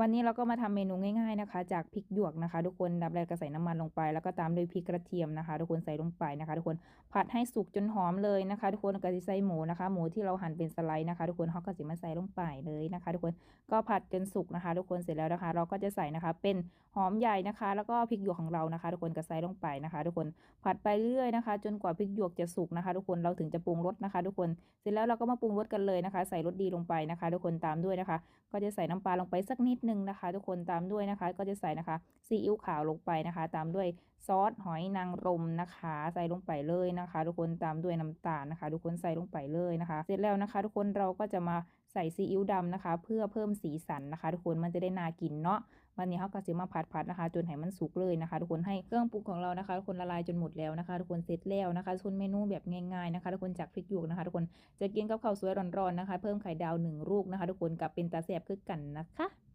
วันนี้เราก็มาทำเมนูง่ายๆนะคะ จากพริกหยวกนะคะ ทุกคนดับแรกก็ใส่น้ำมันลงไป แล้วก็ตามด้วยพริกกระเทียมนะคะ ทุกคนใส่ลงไปนะคะ ทุกคนผัดให้สุกจนหอมเลยนะคะ ทุกคนก็จะใส่หมูนะคะ หมูที่เราหั่นเป็นสไลด์นะคะ ทุกคนเขาก็จะมาใส่ลงไปเลยนะคะ ทุกคนก็ผัดจนสุกนะคะ ทุกคนเสร็จแล้วนะคะ เราก็จะใส่นะคะ เป็นหอมใหญ่นะคะ แล้วก็พริกหยวกของเรานะคะ ทุกคนก็ใส่ลงไปนะคะ ทุกคนผัดไปเรื่อยๆนะคะ จนกว่าพริกหยวกจะสุกนะคะ ทุกคนเราถึงจะปรุงรสนะคะ ทุกคนเสร็จแล้วเราก็มาปรุงรสกันเลยนะคะ ใส่รสดีลงไปนะคะ ทุกคนตามด้วยนะคะ ก็จะใส่น้ำปลาลงไปสักนิดนึงนะคะ ทุกคนตามด้วยนะคะ ก็จะใส่นะคะซีอิ๊วขาวลงไปนะคะ ตามด้วยซอสหอยนางรมนะคะ ใส่ลงไปเลยนะคะ ทุกคนตามด้วยน้ำตาลนะคะ ทุกคนใส่ลงไปเลยนะคะ เสร็จแล้วนะคะ ทุกคนเราก็จะมาใส่ซีอิ๊วดำนะคะ เพื่อเพิ่มสีสันนะคะ ทุกคนมันจะได้น่ากินเนาะวันนี้เขาก็จะมาผัดผัดนะคะ จนให้มันสุกเลยนะคะ ทุกคนให้เครื่องปรุงของเรานะคะ ทุกคนละลายจนหมดแล้วนะคะ ทุกคนเสร็จแล้วนะคะทุกคนเมนูแบบง่ายๆนะคะ ทุกคนจากพริกหยวกนะคะ ทุกคนจะกินกับข้าวสวยร้อนๆนะคะ เพิ่มไข่ดาวหนึ่งลูกนะคะ ทุกคนกับเป็นตาแซบคือกันนะคะ